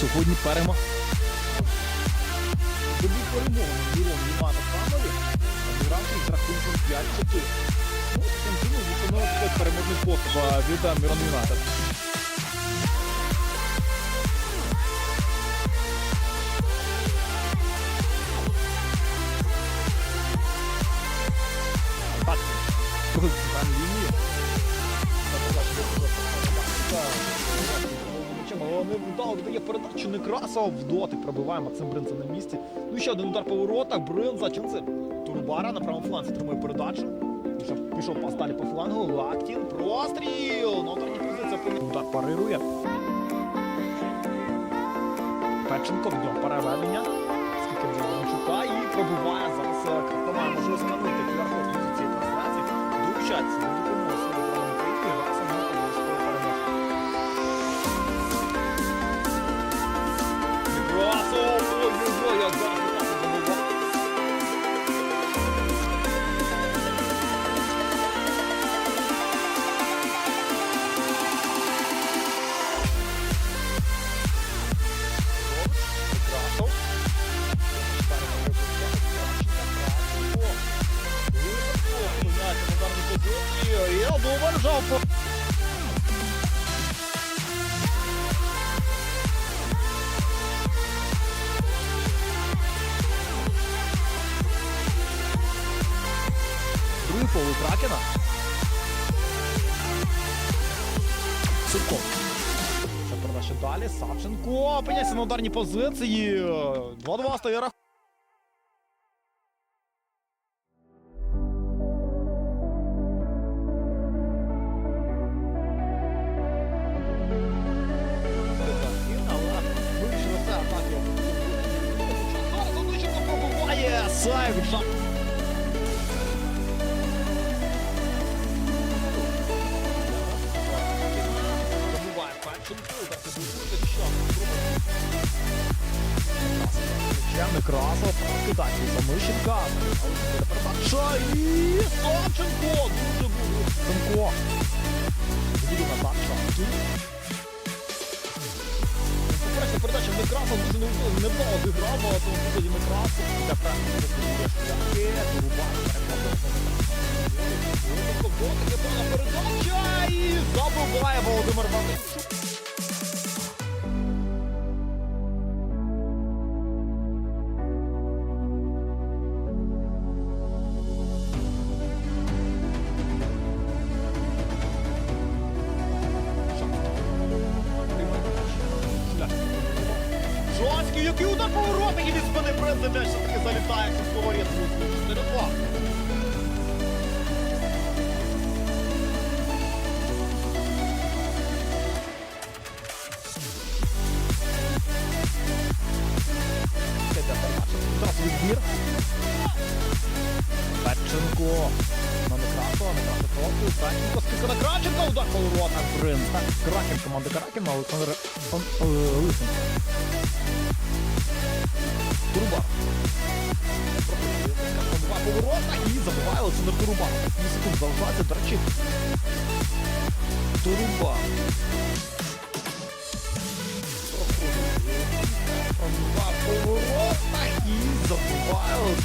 сьогодні перемо. Тобі перемогу над Міром Івана Хамові, обігравши з рахунком 5-4. Ну, чином виконував переможний поступ від Мірон Юнайтед. Вдало віддає передачу Некрасова в дотик. Пробиває Максим Бринза на місці. Ну і ще один удар по воротах. Бринза. Ченце. Турбара на правому фланзі тримає передачу. Пішов, пішов пас далі по флангу. Лактін. Простріл. Ну, там позиція Удар парирує. Печенко нього переведення. Скільки вже Ворончука і пробиває зараз. е, Картомає може сканити QR-код цієї трансляції. Долучайтеся Думаю. Другий фол у Кракена. Це передача далі. Савченко опиняється на ударній позиції. 2-2 стає рахунок. Що. Некрасов. Кидає Самищенка. Передача і Савченко. Дуже був. Самко. Буде назад Некрасов дуже невдало обіграв, але тому тоді Некрасов. Для правильно розповідає шляхи, Рубан переходить. була передача і забуває Володимир Ваничук. Жонський, який удар по воротах і від спини принца м'яч все-таки залітає в сковорід. 4-2. Зараз відбір. Петченко. На Некрасова, Некрасов трохи. Петченко, скільки на Краченка, удар по воротах. Принца. Кракен, команда Кракен, Олександр Он- е, Лисин. Турубар. Два поворота і забиває Олександр Турубар. 5 секунд залишається, до речі. Турубар. Два поворота і забиває